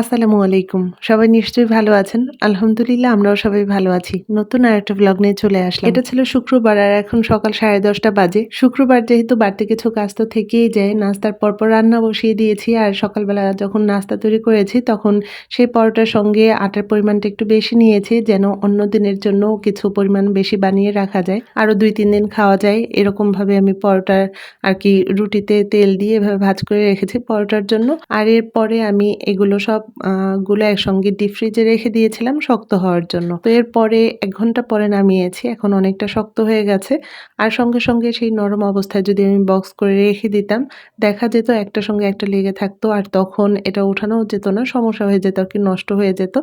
আসসালামু আলাইকুম। সবাই নিশ্চয়ই ভালো আছেন। আলহামদুলিল্লাহ, আমরাও সবাই ভালো আছি। নতুন আরেকটা ভ্লগ নিয়ে চলে আসলাম। এটা ছিল শুক্রবার আর এখন সকাল 10:30 বাজে। শুক্রবার যেহেতু বাড়তি কিছু কাজ তো থেকেই যায়। নাস্তার পরপর রান্না বসিয়ে দিয়েছি আর সকালবেলা যখন নাস্তা তৈরি করেছি তখন সেই পরোটার সঙ্গে আটার পরিমাণটা একটু বেশি নিয়েছি যেন অন্য দিনের জন্য কিছু পরিমাণ বেশি বানিয়ে রাখা যায়। আরও 2-3 দিন খাওয়া যায় এরকমভাবে আমি পরোটার আর কি রুটিতে তেল দিয়ে এভাবে ভাজ করে রেখেছি পরোটার জন্য। আর এরপরে আমি এগুলো সব গুলো একসঙ্গে ডিপ ফ্রিজে রেখে দিয়েছিলাম শক্ত হওয়ার জন্য। তো এরপরে এক ঘণ্টা পরে নামিয়েছি। এখন অনেকটা শক্ত হয়ে গেছে। আর সঙ্গে, সঙ্গে সেই নরম অবস্থায় যদি আমি বক্স করে রেখে দিতাম, দেখা যেত একটার সঙ্গে একটা লেগে থাকতো আর তখন এটা উঠানোও যেত না। সমস্যা হয়ে যেত আর কি নষ্ট হয়ে যেত।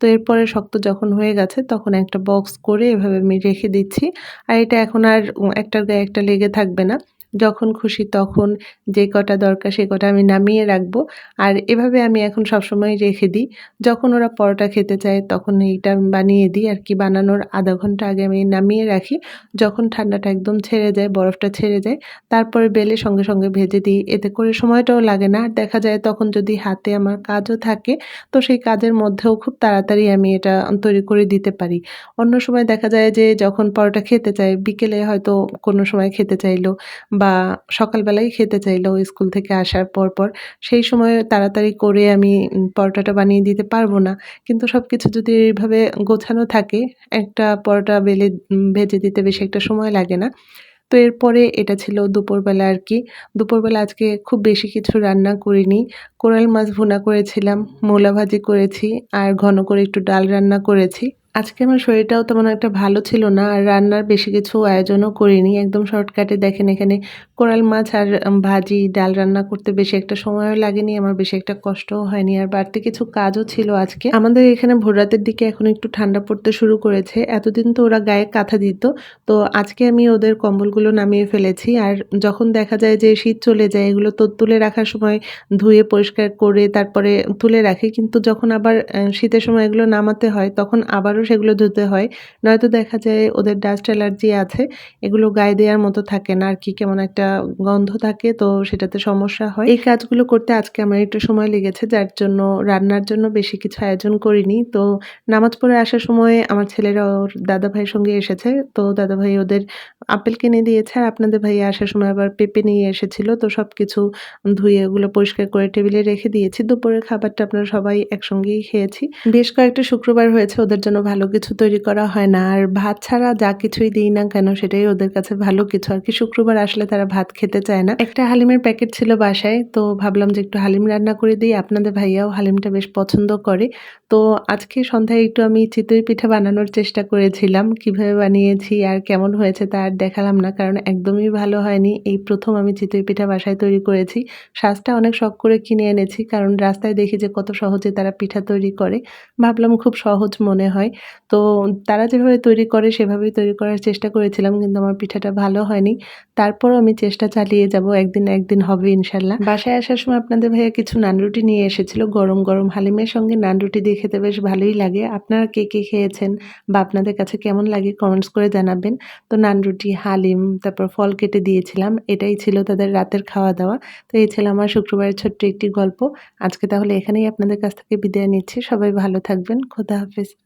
তো এরপরে শক্ত যখন হয়ে গেছে তখন একটা বক্স করে এভাবে আমি রেখে দিচ্ছি। আর এটা এখন আর একটার গায়ে একটা লেগে থাকবে না। যখন খুশি তখন যে কটা দরকার সে কটা আমি নামিয়ে রাখব। আর এভাবে আমি এখন সবসময় রেখে দিই। যখন ওরা পরোটা খেতে চায় তখন এইটা বানিয়ে দিই আর কি বানানোর আধা ঘণ্টা আগে আমি নামিয়ে রাখি। যখন ঠান্ডাটা একদম ছেড়ে যায়, বরফটা ছেড়ে যায় তারপরে বেলে সঙ্গে, সঙ্গে ভেজে দিই। এতে করে সময়টাও লাগে না। আর দেখা যায় তখন যদি হাতে আমার কাজও থাকে তো সেই কাজের মধ্যেও খুব তাড়াতাড়ি আমি এটা তৈরি করে দিতে পারি। অন্য সময় দেখা যায় যে যখন পরোটা খেতে চায় বিকেলে হয়তো কোনো সময় খেতে চাইলো বা সকালবেলাই খেতে চাইলো স্কুল থেকে আসার পর, পর সেই সময় তাড়াতাড়ি করে আমি পরোটাটা বানিয়ে দিতে পারব না। কিন্তু সব কিছু যদি এইভাবে গোছানো থাকে একটা পরোটা বেলে ভেজে দিতে বেশি একটা সময় লাগে না। তো এরপরে এটা ছিল দুপুরবেলা আর কি দুপুরবেলা আজকে খুব বেশি কিছু রান্না করিনি। কোরাল মাছ ভুনা করেছিলাম, মূলা ভাজি করেছি আর ঘন করে একটু ডাল রান্না করেছি। আজকে আমার শরীরটাও তেমন একটা ভালো ছিল না আর রান্নার বেশি কিছু আয়োজনও করিনি। একদম শর্টকাটে দেখেন এখানে কোরাল মাছ আর ভাজি, ডাল রান্না করতে বেশি একটা সময়ও লাগেনি। আমার বেশি একটা কষ্টও হয়নি। আর বাড়তি কিছু কাজও ছিল আজকে। আমাদের এখানে ভোররাতের দিকে এখন একটু ঠান্ডা পড়তে শুরু করেছে। এতদিন তো ওরা গায়ে কাঁথা দিত। তো আজকে আমি ওদের কম্বলগুলো নামিয়ে ফেলেছি। আর যখন দেখা যায় যে শীত চলে যায় এগুলো তো তুলে রাখার সময় ধুয়ে পরিষ্কার করে তারপরে তুলে রাখি। কিন্তু যখন আবার শীতের সময় এগুলো নামাতে হয় তখন আবারও সেগুলো ধুতে হয়। নয়তো দেখা যায় ওদের ডাস্ট অ্যালার্জি আছে। এগুলো গায়ে দেওয়ার মতো থাকে না আর কি কেমন একটা গন্ধ থাকে, তো সেটাতে সমস্যা হয়। এই কাজগুলো করতে আজকে আমার একটু সময় লেগেছে, যার জন্য রান্নার জন্য বেশি কিছু আয়োজন করিনি। তো নামাজ পড়ে আসার সময় আমার ছেলেরা ওর দাদাভাইয়ের সঙ্গে এসেছে। তো দাদাভাই ওদের আপেল কিনে দিয়েছে আর আপনাদের ভাই আসার সময় আবার পেঁপে নিয়ে এসেছিল। তো সব কিছু ধুয়ে ওগুলো পরিষ্কার করে টেবিলে রেখে দিয়েছি। দুপুরের খাবারটা আপনারা সবাই একসঙ্গেই খেয়েছি। বেশ কয়েকটা শুক্রবার হয়েছে ওদের জন্য ভালো কিছু তৈরি করা হয় না। আর ভাত ছাড়া যা কিছুই দিই না কেন, সেটাই ওদের কাছে ভালো কিছু আর কি শুক্রবার আসলে তারা ভাত খেতে চায় না। একটা হালিমের প্যাকেট ছিল বাসায়। তো ভাবলাম যে একটু হালিম রান্না করে দিই। আপনাদের ভাইয়াও হালিমটা বেশ পছন্দ করে। তো আজকে সন্ধ্যায় একটু আমি চিতই পিঠা বানানোর চেষ্টা করেছিলাম। কীভাবে বানিয়েছি, আর কেমন হয়েছে তা আর দেখালাম না। কারণ একদমই ভালো হয়নি। এই প্রথম আমি চিতই পিঠা বাসায় তৈরি করেছি। সাজটা অনেক শখ করে কিনে এনেছি। কারণ রাস্তায় দেখি যে কত সহজে তারা পিঠা তৈরি করে। ভাবলাম খুব সহজ মনে হয়। তো তারা যেভাবে তৈরি করে সেভাবেই তৈরি করার চেষ্টা করেছিলাম। কিন্তু আমার পিঠাটা ভালো হয়নি। তারপরও আমি চেষ্টা চালিয়ে যাব। একদিন একদিন হবে ইনশাল্লাহ। বাসায় আসার সময় আপনাদের ভাইয়া কিছু নানরুটি নিয়ে এসেছিল। গরম, গরম হালিমের সঙ্গে নানরুটি দিয়ে খেতে বেশ ভালোই লাগে। আপনারা কে, কে খেয়েছেন বা আপনাদের কাছে কেমন লাগে কমেন্টস করে জানাবেন। তো নানরুটি, হালিম, তারপর ফল কেটে দিয়েছিলাম। এটাই ছিল তাদের রাতের খাওয়া-দাওয়া। তো এই ছিল আমার শুক্রবারের ছোট্ট একটি গল্প। আজকে তাহলে এখানেই আপনাদের কাছ থেকে বিদায় নিচ্ছি। সবাই ভালো থাকবেন। খোদা হাফেজ।